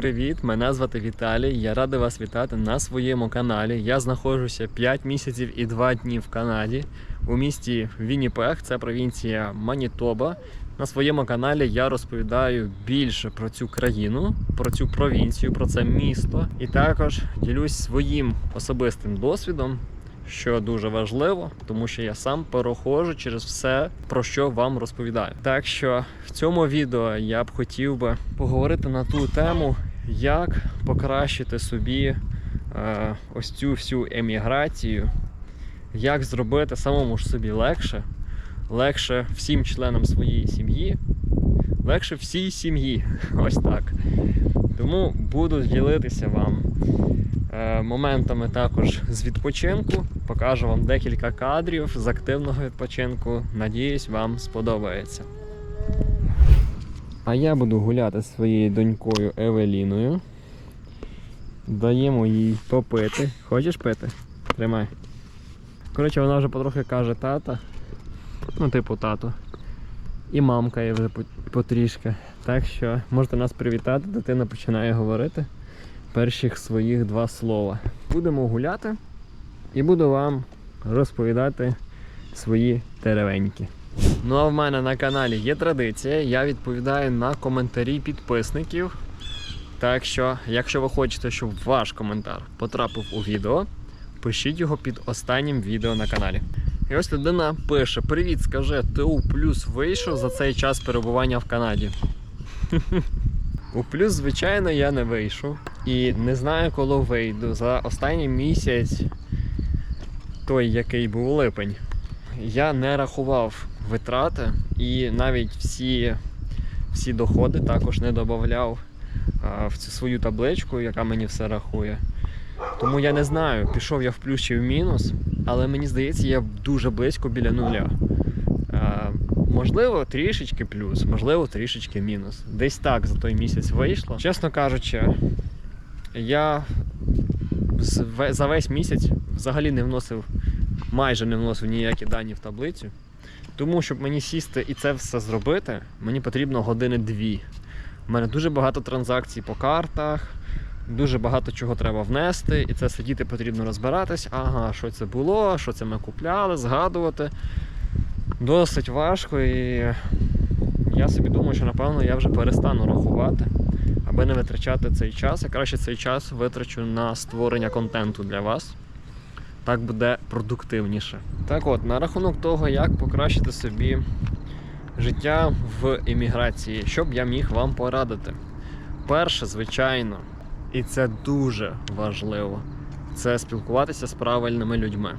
Привіт! Мене звати Віталій. Я радий вас вітати на своєму каналі. Я знаходжуся 5 місяців і 2 дні в Канаді у місті Вінніпег, це провінція Манітоба. На своєму каналі я розповідаю більше про цю країну, про цю провінцію, про це місто, і також ділюсь своїм особистим досвідом, що дуже важливо, тому що я сам переходжу через все, про що вам розповідаю. Так що в цьому відео я б хотів би поговорити на ту тему, як покращити собі е, ось цю всю еміграцію, як зробити самому ж собі легше, легше всім членам своєї сім'ї, легше всій сім'ї. Ось так. Тому буду ділитися вам е, моментами також з відпочинку. Покажу вам декілька кадрів з активного відпочинку. Надіюсь, вам сподобається. А я буду гуляти зі своєю донькою Евеліною. Даємо їй попити. Хочеш пити? Тримай. Коротше, вона вже потрохи каже тата. Ну, типу тато. І мамка є вже по- потрішки. Так що можете нас привітати, дитина починає говорити перших своїх два слова. Будемо гуляти і буду вам розповідати свої теревеньки. Ну а в мене на каналі є традиція, я відповідаю на коментарі підписників. Так що, якщо ви хочете, щоб ваш коментар потрапив у відео, пишіть його під останнім відео на каналі. І ось людина пише: Привіт, скажи, ти у плюс вийшов за цей час перебування в Канаді. У плюс, звичайно, я не вийшов. І не знаю, коли вийду. За останній місяць, той, який був липень, я не рахував витрати і навіть всі, всі доходи також не додавав в цю свою табличку, яка мені все рахує. Тому я не знаю, пішов я в плюс чи в мінус, але мені здається, я дуже близько біля нуля. Можливо, трішечки плюс, можливо, трішечки мінус. Десь так за той місяць вийшло. Чесно кажучи, я за весь місяць взагалі не вносив, майже не вносив ніякі дані в таблицю. Тому, щоб мені сісти і це все зробити, мені потрібно години дві. У мене дуже багато транзакцій по картах, дуже багато чого треба внести, і це сидіти потрібно розбиратись. Ага, що це було, що це ми купляли, згадувати. Досить важко, і я собі думаю, що напевно я вже перестану рахувати, аби не витрачати цей час. Я краще цей час витрачу на створення контенту для вас. Так буде продуктивніше. Так от, на рахунок того, як покращити собі життя в еміграції, що б я міг вам порадити. Перше, звичайно, і це дуже важливо, це спілкуватися з правильними людьми.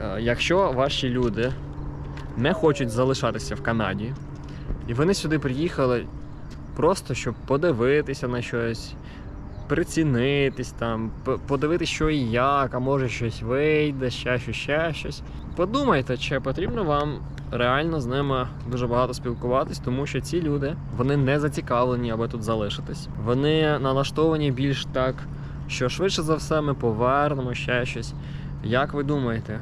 Е, Якщо ваші люди не хочуть залишатися в Канаді, і вони сюди приїхали просто щоб подивитися на щось, прицінитись там, подивитися, що і як, а може щось вийде, ще щось, ще щось. Подумайте, чи потрібно вам реально з ними дуже багато спілкуватись, тому що ці люди вони не зацікавлені, аби тут залишитись. Вони налаштовані більш так, що швидше за все ми повернемо ще щось. Як ви думаєте,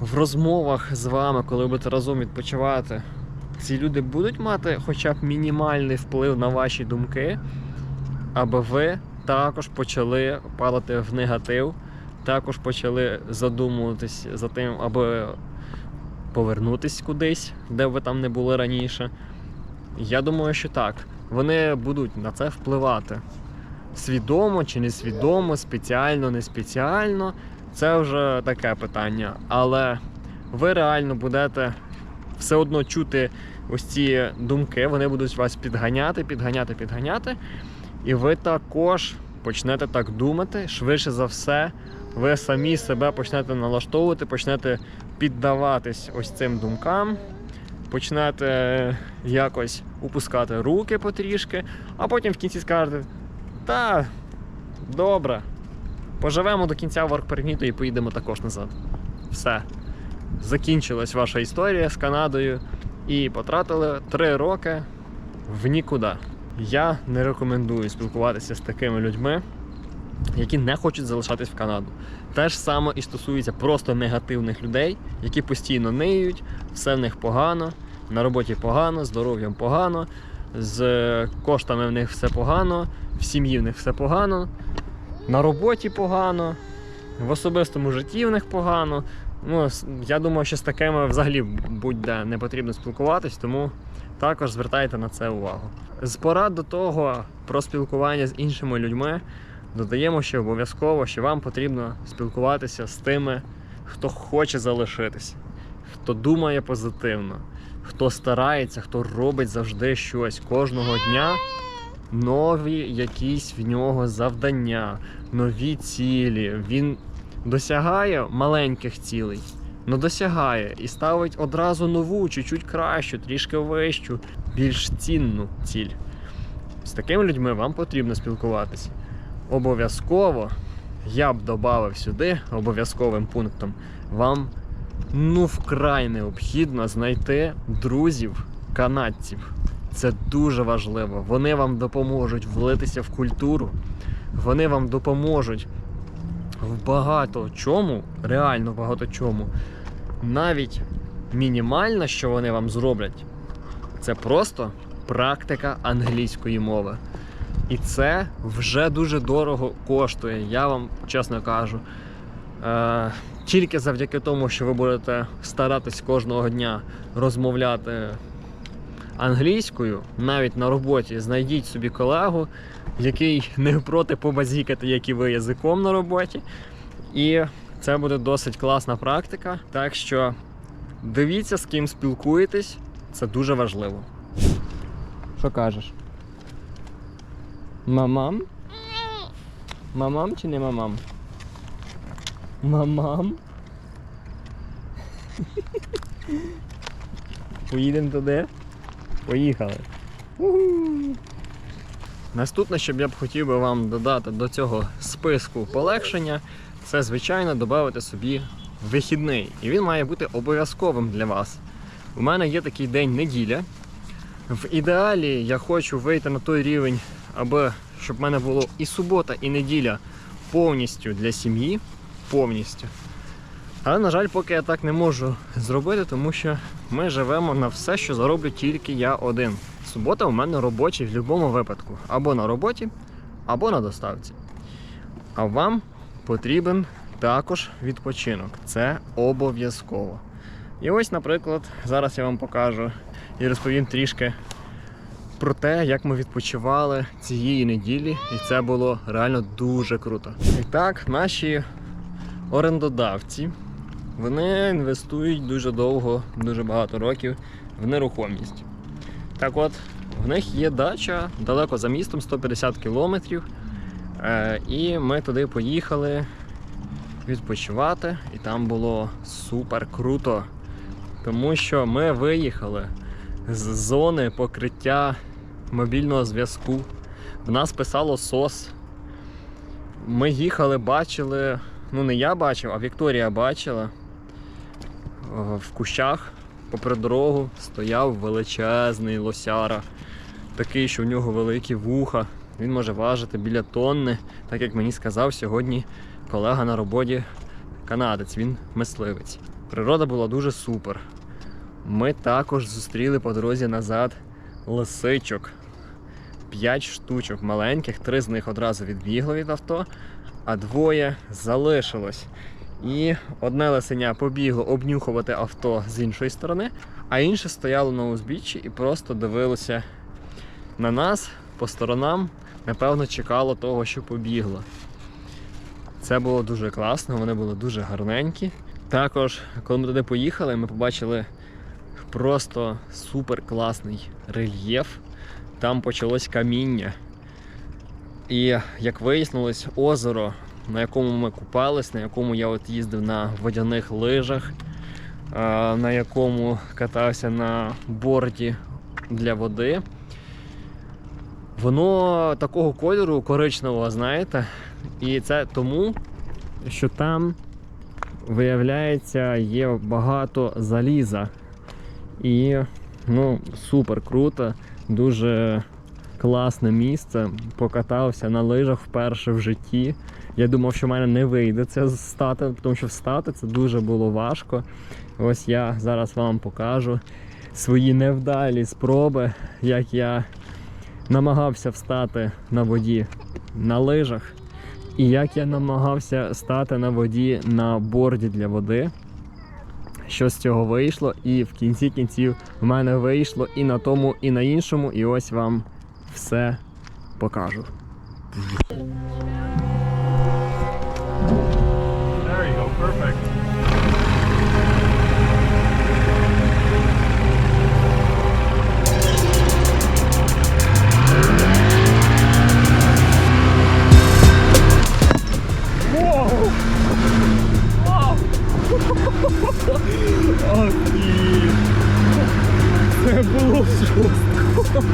в розмовах з вами, коли будете разом відпочивати, ці люди будуть мати хоча б мінімальний вплив на ваші думки, аби ви також почали падати в негатив, також почали задумуватись за тим, аби повернутись кудись, де ви там не були раніше. Я думаю, що так. Вони будуть на це впливати. Свідомо чи несвідомо, спеціально, не спеціально. Це вже таке питання. Але ви реально будете все одно чути ось ці думки, вони будуть вас підганяти, підганяти, підганяти. І ви також почнете так думати, швидше за все, ви самі себе почнете налаштовувати, почнете піддаватись ось цим думкам, почнете якось упускати руки потрішки, а потім в кінці скажете: та, добре, поживемо до кінця воркперміту і поїдемо також назад. Все. Закінчилась ваша історія з Канадою і потратили три роки в нікуди. Я не рекомендую спілкуватися з такими людьми, які не хочуть залишатись в Канаду. Те ж саме і стосується просто негативних людей, які постійно ниють, все в них погано, на роботі погано, здоров'ям погано, з коштами в них все погано, в сім'ї в них все погано, на роботі погано, в особистому житті в них погано. Ну, я думаю, що з такими взагалі будь-де не потрібно спілкуватись, тому також звертайте на це увагу. З порад до того про спілкування з іншими людьми додаємо ще обов'язково, що вам потрібно спілкуватися з тими, хто хоче залишитися, хто думає позитивно, хто старається, хто робить завжди щось кожного дня. Нові якісь в нього завдання, нові цілі. Він досягає маленьких цілей, але досягає і ставить одразу нову, чуть-чуть кращу, трішки вищу, більш цінну ціль. З такими людьми вам потрібно спілкуватися. Обов'язково я б додав сюди обов'язковим пунктом. Вам ну вкрай необхідно знайти друзів канадців. Це дуже важливо. Вони вам допоможуть влитися в культуру, вони вам допоможуть в багато чому, реально багато чому. Навіть мінімально, що вони вам зроблять, це просто практика англійської мови. І це вже дуже дорого коштує, я вам чесно кажу. Е, тільки завдяки тому, що ви будете старатись кожного дня розмовляти англійською, навіть на роботі, знайдіть собі колегу, який не проти побазікати, як і ви язиком на роботі. І це буде досить класна практика. Так що дивіться, з ким спілкуєтесь, це дуже важливо. Що кажеш? Мамам? Мамам чи не мамам? Мамам? Поїдемо туди? Поїхали. Наступне, що б я б хотів би вам додати до цього списку полегшення, це звичайно додати собі вихідний. І він має бути обов'язковим для вас. У мене є такий день неділя. В ідеалі я хочу вийти на той рівень, аби щоб в мене було і субота, і неділя повністю для сім'ї. Повністю. Але, на жаль, поки я так не можу зробити, тому що ми живемо на все, що зароблю тільки я один. Субота у мене робочий в будь-якому випадку. Або на роботі, або на доставці. А вам потрібен також відпочинок. Це обов'язково. І ось, наприклад, зараз я вам покажу і розповім трішки про те, як ми відпочивали цієї неділі, і це було реально дуже круто. І так, наші орендодавці вони інвестують дуже довго, дуже багато років в нерухомість. Так от, в них є дача далеко за містом 150 кілометрів. Е, і ми туди поїхали відпочивати, і там було супер круто. Тому що ми виїхали з зони покриття мобільного зв'язку. В нас писало СОС. Ми їхали, бачили. Ну, не я бачив, а Вікторія бачила. Е, В кущах попри дорогу стояв величезний лосяра. Такий, що в нього великі вуха. Він може важити біля тонни, так як мені сказав сьогодні колега на роботі канадець, він мисливець. Природа була дуже супер. Ми також зустріли по дорозі назад лисичок. П'ять штучок маленьких, три з них одразу відбігли від авто, а двоє залишилось. І одне лисеня побігло обнюхувати авто з іншої сторони, а інше стояло на узбіччі і просто дивилося на нас по сторонам, напевно, чекало того, що побігло. Це було дуже класно, вони були дуже гарненькі. Також, коли ми туди поїхали, ми побачили просто супер класний рельєф. Там почалось каміння. І як вияснилось, озеро, на якому ми купались, на якому я от їздив на водяних лижах, на якому катався на борді для води. Воно такого кольору коричневого, знаєте, і це тому, що там, виявляється, є багато заліза. І ну, супер круто, дуже класне місце. Покатався на лижах вперше в житті. Я думав, що в мене не вийде це стати, тому що встати це дуже було важко. Ось я зараз вам покажу свої невдалі спроби, як я намагався встати на воді на лижах, і як я намагався стати на воді на борді для води. Що з цього вийшло, і в кінці кінців в мене вийшло і на тому, і на іншому, і ось вам все покажу. There you go, perfect. Це було жорстко.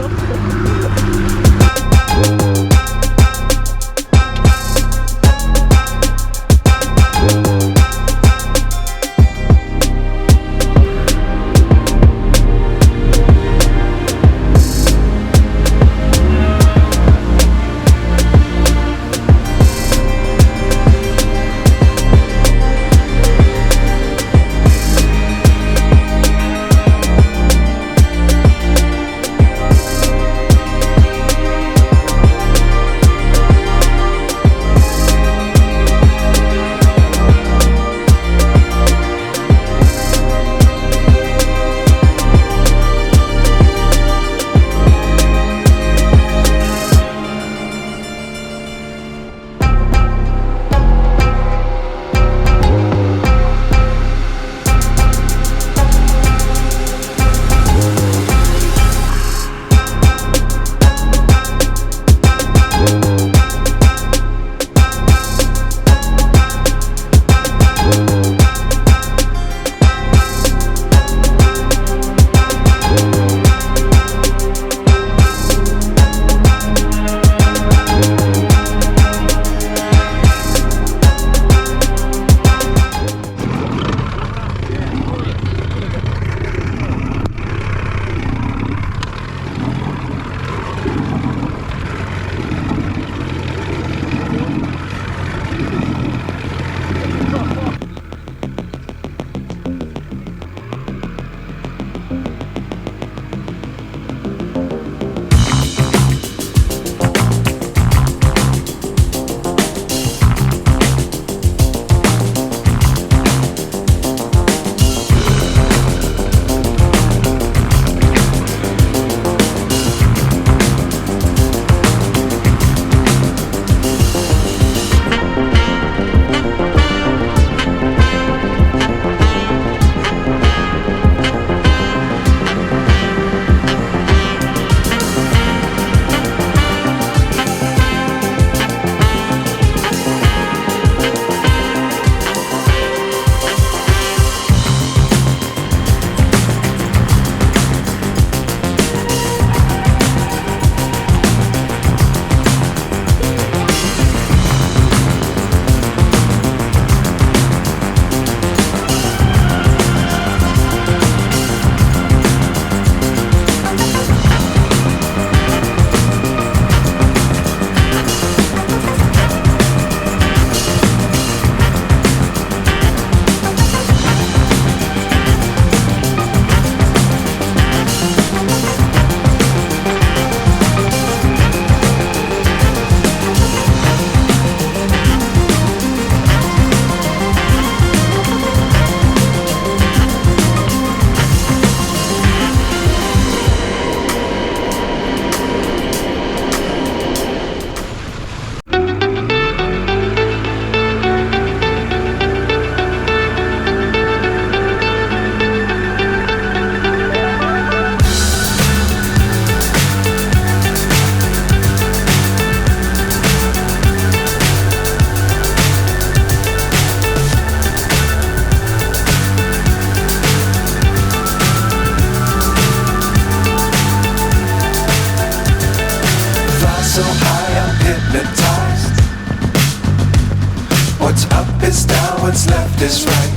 What's left is right.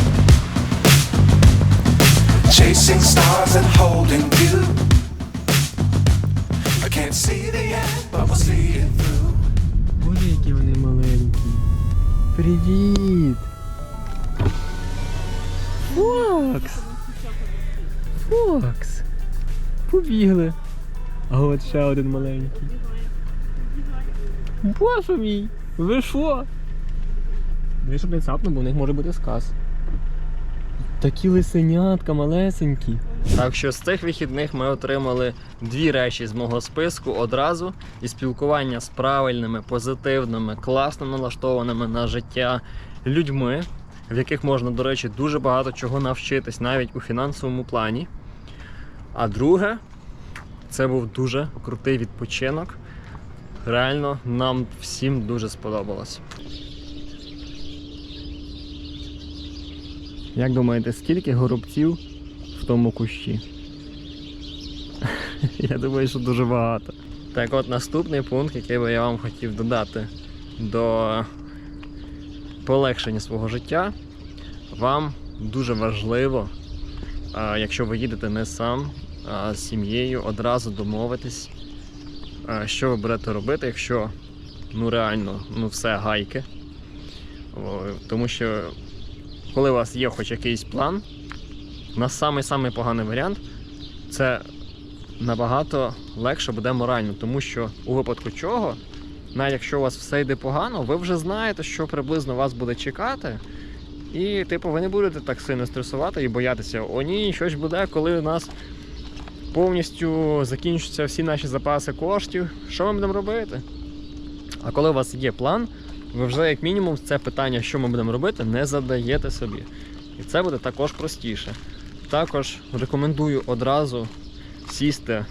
Chasing stars and holding you. I can't see the end, but we'll see it through. Боже, які. Привіт! Фокс! Фокс! Побігли. А от ще один маленький. Боже мій! Ви що? Ви щоб не цапнув, бо в них може бути сказ. Такі лисенятка малесенькі. Так що з цих вихідних ми отримали дві речі з мого списку одразу і спілкування з правильними, позитивними, класно налаштованими на життя людьми, в яких можна, до речі, дуже багато чого навчитись навіть у фінансовому плані. А друге, це був дуже крутий відпочинок. Реально, нам всім дуже сподобалось. Як думаєте, скільки горобців в тому кущі? Я думаю, що дуже багато. Так от наступний пункт, який би я вам хотів додати до полегшення свого життя, вам дуже важливо, якщо ви їдете не сам, а з сім'єю, одразу домовитись, що ви будете робити, якщо ну реально ну все гайки. Тому що коли у вас є хоч якийсь план, на самий-самий поганий варіант це набагато легше буде морально, тому що у випадку чого, навіть якщо у вас все йде погано, ви вже знаєте, що приблизно вас буде чекати. І, типу, ви не будете так сильно стресувати і боятися, о ні, щось буде, коли у нас повністю закінчаться всі наші запаси коштів. Що ми будемо робити? А коли у вас є план, ви вже як мінімум це питання, що ми будемо робити, не задаєте собі. І це буде також простіше. Також рекомендую одразу сісти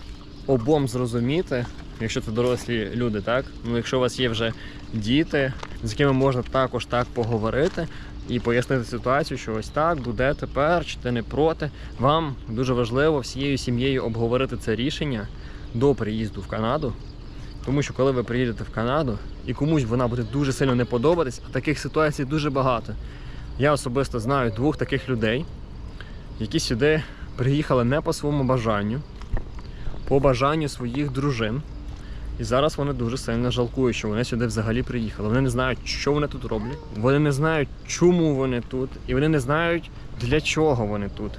обом зрозуміти, якщо це дорослі люди, так? Ну, якщо у вас є вже діти, з якими можна також так поговорити і пояснити ситуацію, що ось так буде тепер, чи ти не проти. Вам дуже важливо всією сім'єю обговорити це рішення до приїзду в Канаду. Тому що коли ви приїдете в Канаду і комусь вона буде дуже сильно не подобатись, а таких ситуацій дуже багато. Я особисто знаю двох таких людей, які сюди приїхали не по своєму бажанню, по бажанню своїх дружин. І зараз вони дуже сильно жалкують, що вони сюди взагалі приїхали. Вони не знають, що вони тут роблять. Вони не знають, чому вони тут, і вони не знають, для чого вони тут.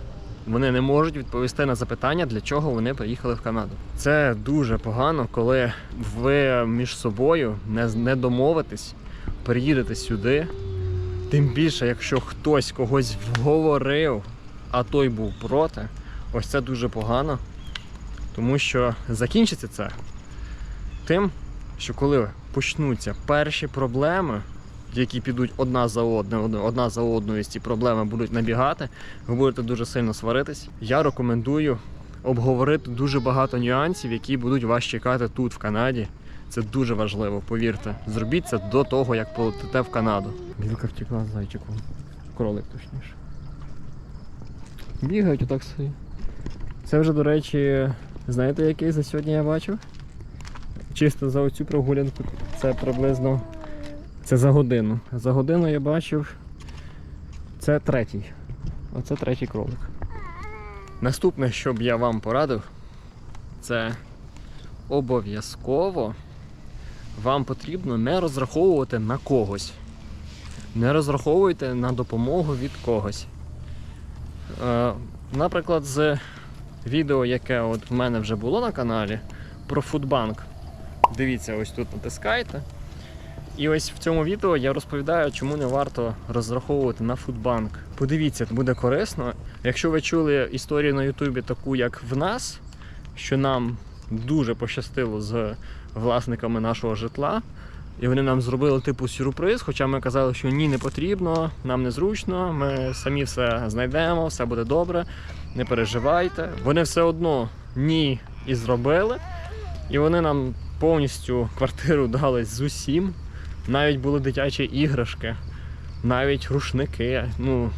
Вони не можуть відповісти на запитання, для чого вони приїхали в Канаду. Це дуже погано, коли ви між собою не, не домовитесь, приїдете сюди. Тим більше, якщо хтось когось вговорив, а той був проти, ось це дуже погано. Тому що закінчиться це тим, що коли почнуться перші проблеми, які підуть одна за одною, одна за одною, і ці проблеми будуть набігати, ви будете дуже сильно сваритись. Я рекомендую обговорити дуже багато нюансів, які будуть вас чекати тут, в Канаді. Це дуже важливо, повірте. Зробіть це до того, як полетите в Канаду. Білка втекла з зайчиком. Кролик точніше. Бігають отак собі. Це вже, до речі, знаєте, який за сьогодні я бачив? Чисто за оцю прогулянку це приблизно це за годину. За годину я бачив це третій. Оце третій кролик. Наступне, що б я вам порадив, це обов'язково вам потрібно не розраховувати на когось. Не розраховуйте на допомогу від когось. Е, наприклад, з відео, яке от в мене вже було на каналі про Фудбанк. Дивіться, ось тут натискаєте. І ось в цьому відео я розповідаю, чому не варто розраховувати на Фудбанк. Подивіться, буде корисно. Якщо ви чули історію на Ютубі таку, як в нас, що нам дуже пощастило з власниками нашого житла, і вони нам зробили типу сюрприз, хоча ми казали, що ні, не потрібно, нам незручно, ми самі все знайдемо, все буде добре, не переживайте. Вони все одно ні і зробили. І вони нам повністю квартиру дали з усім. Навіть були дитячі іграшки, навіть рушники. Ну,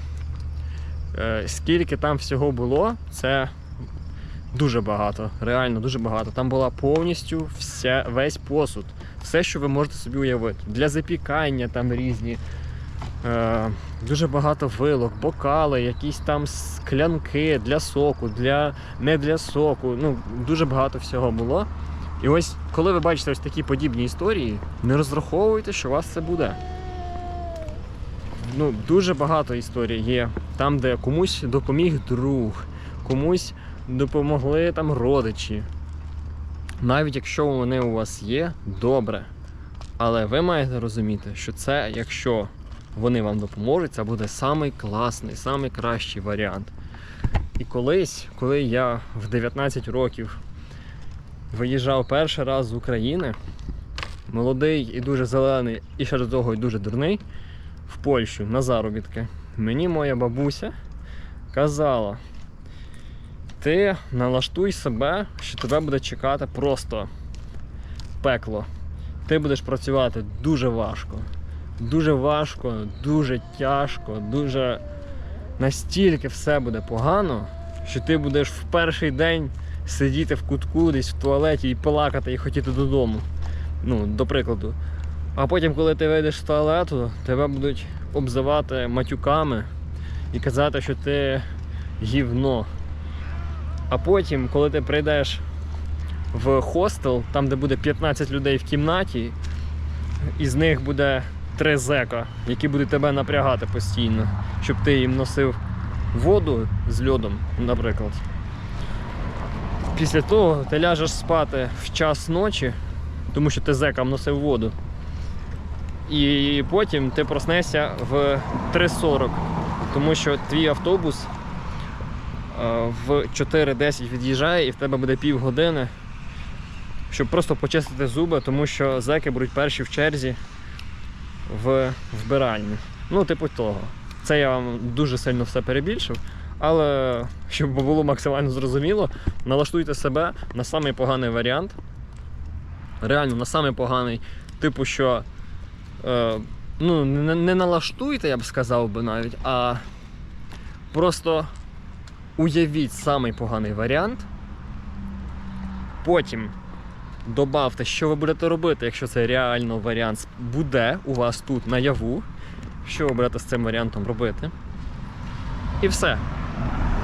е, скільки там всього було, це дуже багато, реально дуже багато. Там була повністю вся, весь посуд, все, що ви можете собі уявити. Для запікання там різні. Е, дуже багато вилок, бокали, якісь там склянки для соку, для, не для соку. Ну, дуже багато всього було. І ось, коли ви бачите ось такі подібні історії, не розраховуйте, що у вас це буде. Ну, дуже багато історій є. Там, де комусь допоміг друг, комусь допомогли там родичі. Навіть якщо вони у вас є, добре. Але ви маєте розуміти, що це, якщо вони вам допоможуть, це буде самий класний, самий кращий варіант. І колись, коли я в 19 років виїжджав перший раз з України, молодий і дуже зелений, і ще до того й дуже дурний, в Польщу на заробітки, мені моя бабуся казала: ти налаштуй себе, що тебе буде чекати просто пекло. Ти будеш працювати дуже важко. Дуже важко, дуже тяжко, дуже настільки все буде погано, що ти будеш в перший день сидіти в кутку десь в туалеті і плакати і хотіти додому. Ну, до прикладу. А потім, коли ти вийдеш з туалету, тебе будуть обзивати матюками і казати, що ти гівно. А потім, коли ти прийдеш в хостел, там де буде 15 людей в кімнаті, із них буде три зека, які будуть тебе напрягати постійно, щоб ти їм носив воду з льодом, наприклад. Після того ти ляжеш спати в час ночі, тому що ти зекам носив воду. І потім ти проснешся в 3.40, тому що твій автобус е, в 4.10 від'їжджає і в тебе буде півгодини, щоб просто почистити зуби, тому що зеки будуть перші в черзі в вбиральні. Ну, типу того. Це я вам дуже сильно все перебільшив. Але щоб було максимально зрозуміло, налаштуйте себе на самий поганий варіант. Реально, на самий поганий, типу, що е, ну, не, не налаштуйте, я б сказав би навіть, а просто уявіть самий поганий варіант. Потім добавте, що ви будете робити, якщо цей реально варіант буде у вас тут наяву. Що ви будете з цим варіантом робити? І все.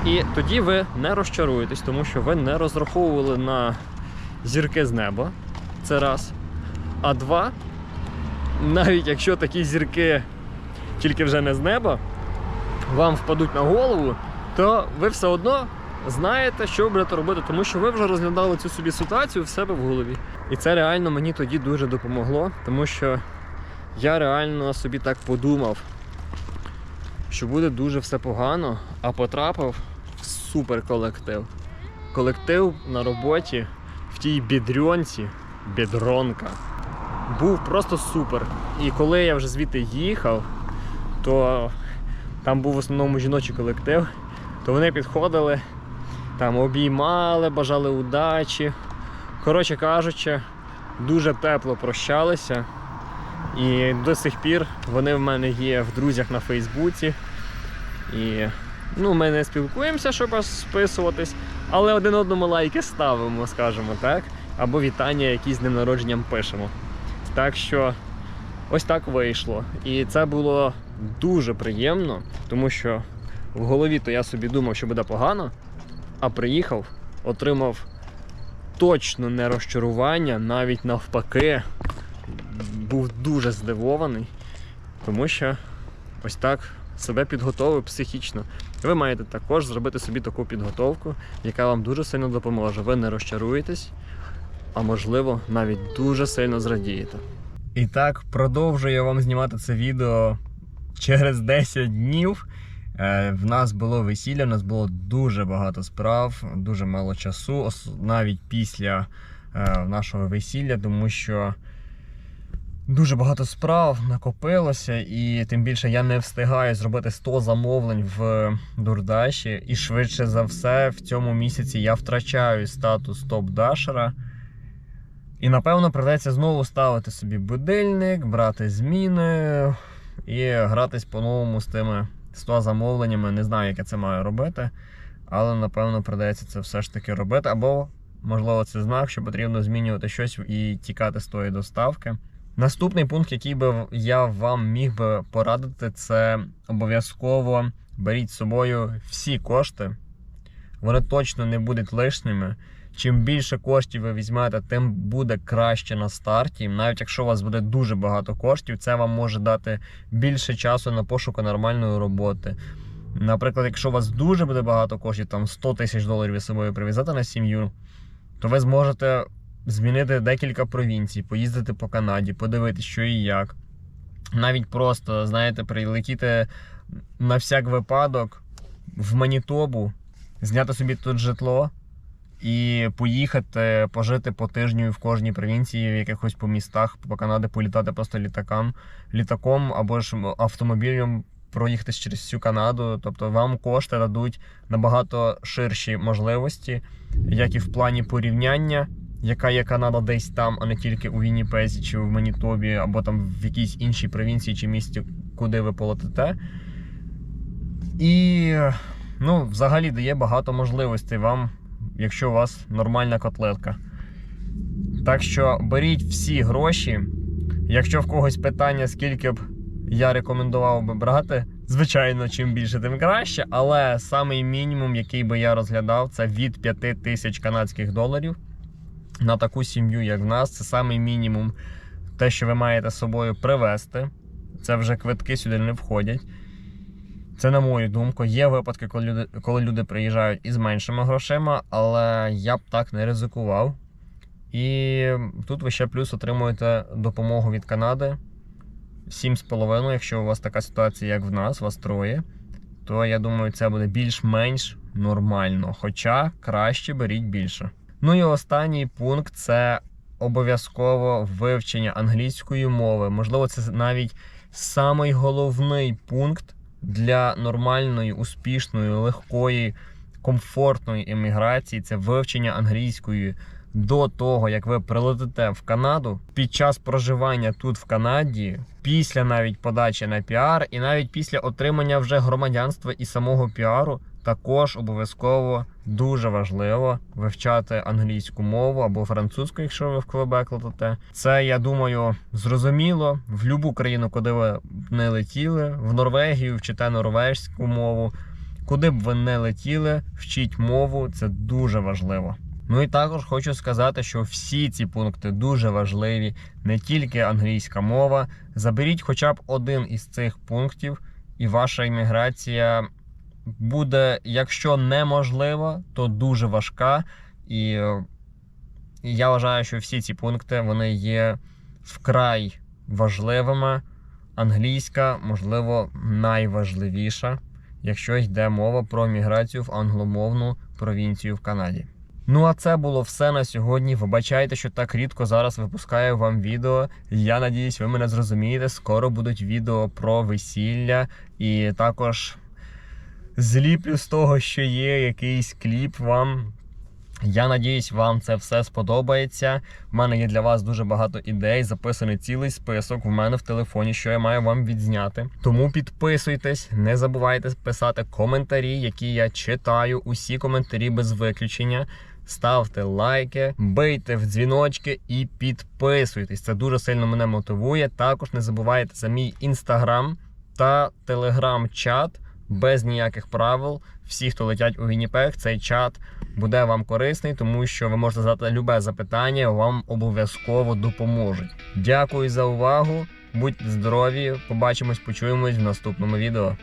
І тоді ви не розчаруєтесь, тому що ви не розраховували на зірки з неба. Це раз. А два, навіть якщо такі зірки тільки вже не з неба, вам впадуть на голову, то ви все одно знаєте, що ви будете робити, тому що ви вже розглядали цю собі ситуацію в себе в голові. І це реально мені тоді дуже допомогло, тому що я реально собі так подумав, що буде дуже все погано, а потрапив супер колектив. Колектив на роботі в тій бідрьонці, бідронка, був просто супер. І коли я вже звідти їхав, то там був в основному жіночий колектив, то вони підходили, там обіймали, бажали удачі. Коротше кажучи, дуже тепло прощалися. І до сих пір вони в мене є в друзях на Фейсбуці. І ну, ми не спілкуємося, щоб списуватись, але один одному лайки ставимо, скажімо так. Або вітання якісь з днем народженням пишемо. Так що ось так вийшло. І це було дуже приємно, тому що в голові то я собі думав, що буде погано, а приїхав, отримав точно не розчарування, навіть навпаки, був дуже здивований, тому що ось так себе підготовив психічно. Ви маєте також зробити собі таку підготовку, яка вам дуже сильно допоможе. Ви не розчаруєтесь, а можливо, навіть дуже сильно зрадієте. І так, продовжую вам знімати це відео через 10 днів. Е, В нас було весілля, в нас було дуже багато справ, дуже мало часу, навіть після е, нашого весілля, тому що дуже багато справ накопилося, і тим більше я не встигаю зробити 100 замовлень в Дурдаші. І швидше за все, в цьому місяці я втрачаю статус топ-дашера. І напевно придеться знову ставити собі будильник, брати зміни і гратись по-новому з тими 100 замовленнями. Не знаю, як я це маю робити, але напевно придеться це все ж таки робити. Або, можливо, це знак, що потрібно змінювати щось і тікати з тої доставки. Наступний пункт, який би я вам міг би порадити, це обов'язково беріть з собою всі кошти. Вони точно не будуть лишніми. Чим більше коштів ви візьмете, тим буде краще на старті. Навіть якщо у вас буде дуже багато коштів, це вам може дати більше часу на пошуку нормальної роботи. Наприклад, якщо у вас дуже буде багато коштів, там 100 тисяч доларів ви собою привезете на сім'ю, то ви зможете змінити декілька провінцій, поїздити по Канаді, подивитися, що і як. Навіть просто, знаєте, прилетіти на всяк випадок в Манітобу, зняти собі тут житло і поїхати пожити по тижню в кожній провінції, в якихось по містах по Канаді, політати просто літакам, літаком або ж автомобілем проїхатись через всю Канаду. Тобто вам кошти дадуть набагато ширші можливості, як і в плані порівняння, яка є Канада десь там, а не тільки у Вінніпезі чи в Манітобі, або там в якійсь іншій провінції чи місті, куди ви полетите. І ну, взагалі дає багато можливостей вам, якщо у вас нормальна котлетка. Так що беріть всі гроші. Якщо в когось питання, скільки б я рекомендував би брати, звичайно, чим більше, тим краще. Але самий мінімум, який би я розглядав, це від 5 тисяч канадських доларів на таку сім'ю, як в нас. Це самий мінімум, те, що ви маєте з собою привезти. Це вже квитки сюди не входять. Це на мою думку. Є випадки, коли люди, коли люди приїжджають із меншими грошима, але я б так не ризикував. І тут ви ще плюс отримуєте допомогу від Канади. 7,5, якщо у вас така ситуація, як в нас, вас троє, то я думаю, це буде більш-менш нормально. Хоча краще беріть більше. Ну і останній пункт це обов'язково вивчення англійської мови. Можливо, це навіть самий головний пункт для нормальної, успішної, легкої, комфортної еміграції це вивчення англійської до того, як ви прилетите в Канаду під час проживання тут в Канаді, після навіть подачі на піар, і навіть після отримання вже громадянства і самого піару, також обов'язково дуже важливо вивчати англійську мову або французьку, якщо ви в Квебек летите. Це я думаю зрозуміло в будь-яку країну, куди ви не летіли, в Норвегію вчите норвежську мову. Куди б ви не летіли, вчіть мову, це дуже важливо. Ну і також хочу сказати, що всі ці пункти дуже важливі, не тільки англійська мова. Заберіть хоча б один із цих пунктів, і ваша імміграція буде, якщо неможлива, то дуже важка. І я вважаю, що всі ці пункти вони є вкрай важливими. Англійська, можливо, найважливіша, якщо йде мова про міграцію в англомовну провінцію в Канаді. Ну а це було все на сьогодні. Вибачайте, що так рідко зараз випускаю вам відео. Я надіюсь, ви мене зрозумієте. Скоро будуть відео про весілля, і також зліплю з того, що є якийсь кліп вам. Я надіюсь, вам це все сподобається. У мене є для вас дуже багато ідей, записаний цілий список в мене в телефоні, що я маю вам відзняти. Тому підписуйтесь, не забувайте писати коментарі, які я читаю. Усі коментарі без виключення. Ставте лайки, бийте в дзвіночки і підписуйтесь. Це дуже сильно мене мотивує. Також не забувайте за мій інстаграм та телеграм-чат без ніяких правил. Всі, хто летять у Вінніпег, цей чат буде вам корисний, тому що ви можете задати любе запитання, вам обов'язково допоможуть. Дякую за увагу. Будьте здорові! Побачимось, почуємось в наступному відео.